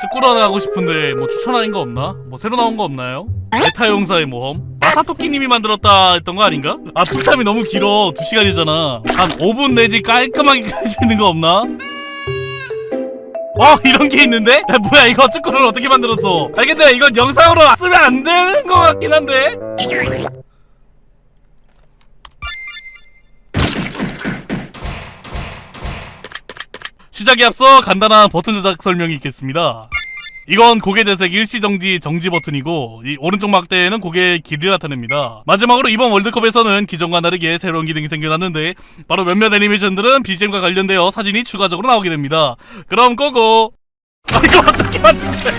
찌꾸러 하고 싶은데 뭐 추천하는 거 없나? 뭐 새로 나온 거 없나요? 메타 용사의 모험? 마사토끼님이 만들었다 했던 거 아닌가? 아 풀타임이 너무 길어 2시간이잖아 한 5분 내지 깔끔하게 끝낼 수 있는 거 없나? 어 이런 게 있는데? 야, 뭐야 이거 찌꾸를 어떻게 만들었어? 아 근데 이건 영상으로 쓰면 안 되는 거 같긴 한데 시작에 앞서 간단한 버튼 조작 설명이 있겠습니다. 이건 고개 재색 일시 정지 정지 버튼이고 이 오른쪽 막대에는 고개의 길이를 나타냅니다. 마지막으로 이번 월드컵에서는 기존과 다르게 새로운 기능이 생겨났는데 바로 몇몇 애니메이션들은 BGM과 관련되어 사진이 추가적으로 나오게 됩니다. 그럼 고고! 아 이거 어떻게 만든 거야?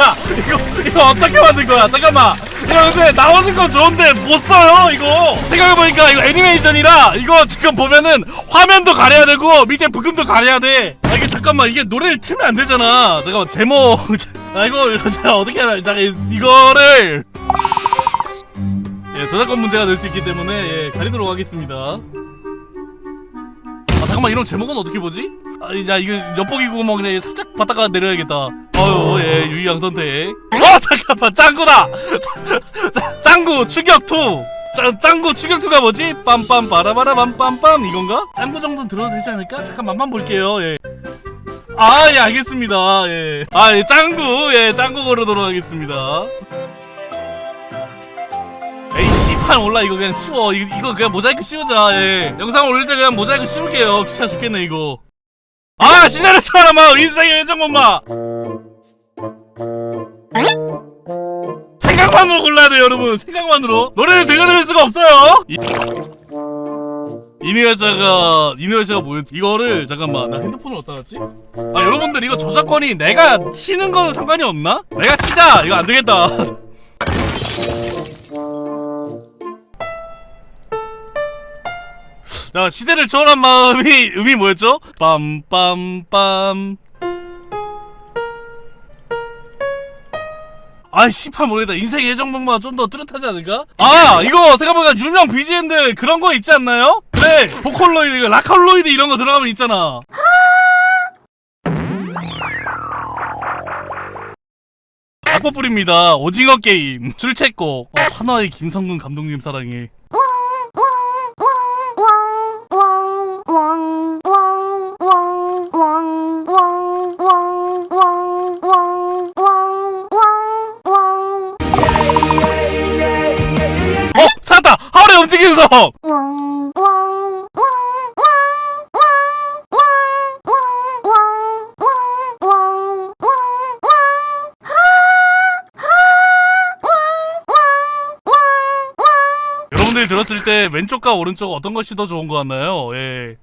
야, 이거 이거 어떻게 만든 거야? 잠깐만. 야 근데 나오는 건 좋은데 못 써요 이거. 생각해보니까 이거 애니메이션이라 이거 지금 보면은 화면도 가려야 되고 밑에 부금도 가려야 돼. 아 이게 잠깐만 이게 노래를 틀면 안 되잖아. 잠깐만 제목. 아 이거 이거 제가 어떻게 하나? 잠깐 이거를 예 저작권 문제가 될 수 있기 때문에 예, 가리도록 하겠습니다. 아 잠깐만 이런 제목은 어떻게 보지? 아 이제 이거 엿보기고 뭐 그냥 살짝 받다가 내려야겠다. 아유 예 유희양 선택. 어 잠깐만 짱구다. 짱- 짱구 추격 2. 짱, 짱구 추격 2가 뭐지? 빰빰 바라바라 빰빰빰 이건가? 짱구 정도는 들어도 되지 않을까? 잠깐 맛만 볼게요. 예. 아, 예, 알겠습니다. 예. 아, 예, 짱구, 예, 짱구 고르도록 하겠습니다. 판 올라, 이거 그냥 치워. 이거, 이거 그냥 모자이크 씌우자, 예. 영상 올릴 때 그냥 모자이크 씌울게요. 귀찮아 죽겠네, 이거. 아, 시나리오 쳐라, 마! 인생의 회전목마! 생각만으로 골라야 돼요, 여러분. 생각만으로. 노래를 들려드릴 수가 없어요! 이... 이네 여자가 이네 여자가 뭐였지? 이거를 잠깐만 나 핸드폰을 어디다 놨지? 아 여러분들 이거 저작권이 내가 치는 거는 상관이 없나? 내가 치자 이거 안 되겠다. 자 시대를 초월한 마음이 의미 뭐였죠? 빰빰빰. 아이 씨발 모르겠다. 인생 예정목마가 좀더 뚜렷하지 않을까? 아 이거 생각해보니까 유명 BGM들 그런 거 있지 않나요? 그래 보컬로이드 라컬로이드 이런 거 들어가면 있잖아. 악보 뿌립니다. 오징어 게임. 출첵곡 어, 하나의 김성근 감독님 사랑해 움직이는 성 여러분들이 들었을 때 왼쪽과 오른쪽 어떤 것이 더 좋은 것 같나요? 예.